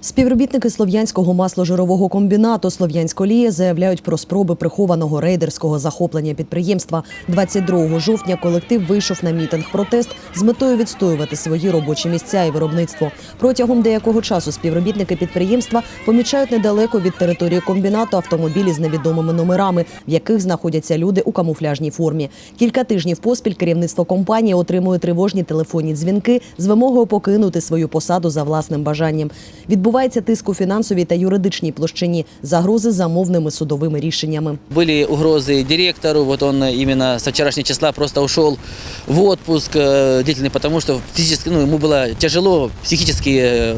Співробітники слов'янського масложирового комбінату Слов'янськолія заявляють про спроби прихованого рейдерського захоплення підприємства. 22 жовтня колектив вийшов на мітинг протест з метою відстоювати свої робочі місця і виробництво. Протягом деякого часу співробітники підприємства помічають недалеко від території комбінату автомобілі з невідомими номерами, в яких знаходяться люди у камуфляжній формі. Кілька тижнів поспіль керівництво компанії отримує тривожні телефонні дзвінки з вимогою покинути свою посаду за власним бажанням Відбувається тиск у фінансовій та юридичній площині, загрози замовними судовими рішеннями. Были угрозы директору, вот он именно со вчерашнего числа просто ушел в отпуск э, длительный, потому что физически, ну, ему было тяжело психически э,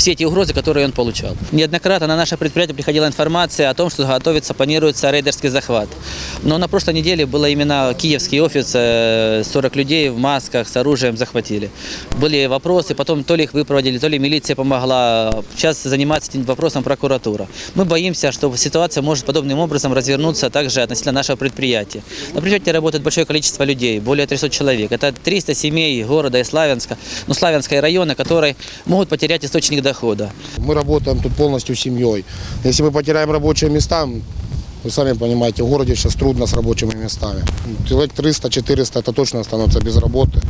все эти угрозы, которые он получал. Неоднократно на наше предприятие приходила информация о том, что готовится, планируется рейдерский захват. Но на прошлой неделе было именно киевский офис, э, 40 людей в масках с оружием захватили. Были вопросы, потом то ли их выпроводили, то ли милиция помогла. Сейчас занимается этим вопросом прокуратура. Мы боимся, что ситуация может подобным образом развернуться также относительно нашего предприятия. На предприятии работает большое количество людей, более 300 человек. Это 300 семей города и Славянска, ну, Славянска и района, которые могут потерять источник дохода. Мы работаем тут полностью семьей. Если мы потеряем рабочие места, вы сами понимаете, в городе сейчас трудно с рабочими местами. Человек 300-400 это точно останутся без работы.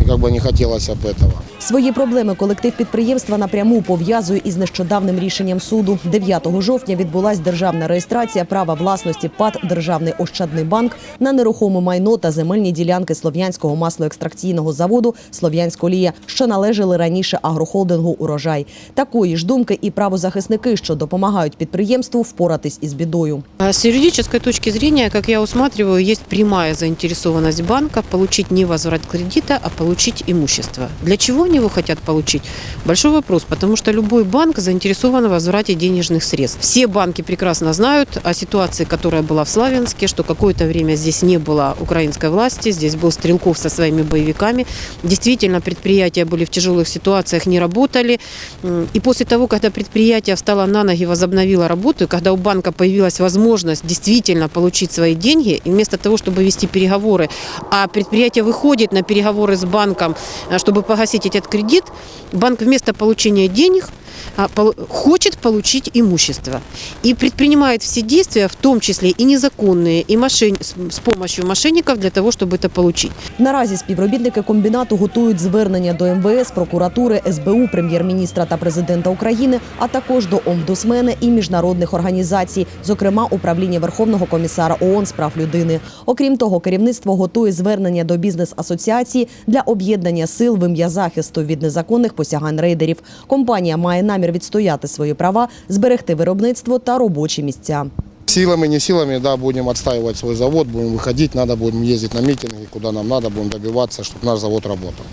И как бы не хотелось об этого. Свої проблеми колектив підприємства напряму пов'язує із нещодавним рішенням суду. 9 жовтня відбулась державна реєстрація права власності ПАД Державний Ощадний банк на нерухоме майно та земельні ділянки Слов'янського маслоекстракційного заводу Слов'янськолія, що належали раніше агрохолдингу Урожай. Такої ж думки і правозахисники, що допомагають підприємству впоратись із бідою. А С юридической точки зрения, как я усматриваю, есть прямая заинтересованность банка получить не возврат кредита, а получить имущество. Для чего они его хотят получить? Большой вопрос, потому что любой банк заинтересован в возврате денежных средств. Все банки прекрасно знают о ситуации, которая была в Славянске, что какое-то время здесь не было украинской власти, здесь был Стрелков со своими боевиками. Действительно, предприятия были в тяжелых ситуациях, не работали. И после того, когда предприятие встало на ноги, возобновило работу, и когда у банка появилась возможность действительно получить свои деньги, и вместо того, чтобы вести переговоры, а предприятие выходит на переговоры с банком, а, чтобы погасить этот кредит, банк вместо получения денег хочет получить имущество. И предпринимает все действия, в том числе и незаконные, и мошен... с- с помощью мошенников для того, чтобы это получить. Наразі співробітники комбінату готують звернення до МВС, прокуратури, СБУ, прем'єр-міністра та президента України, а також до омбудсмена і міжнародних організацій, зокрема управління Верховного комісара ООН з прав людини. Окрім того, керівництво готує звернення до бізнес-асоціації для об'єднання сил в ім'я захисту від незаконних посягань рейдерів. Компанія має намір відстояти свої права, зберегти виробництво та робочі місця. Силами, не силами, да, будем отстаивать свой завод, будем выходить, надо будем ездить на митинги, куда нам надо, будем добиваться, чтобы наш завод работал.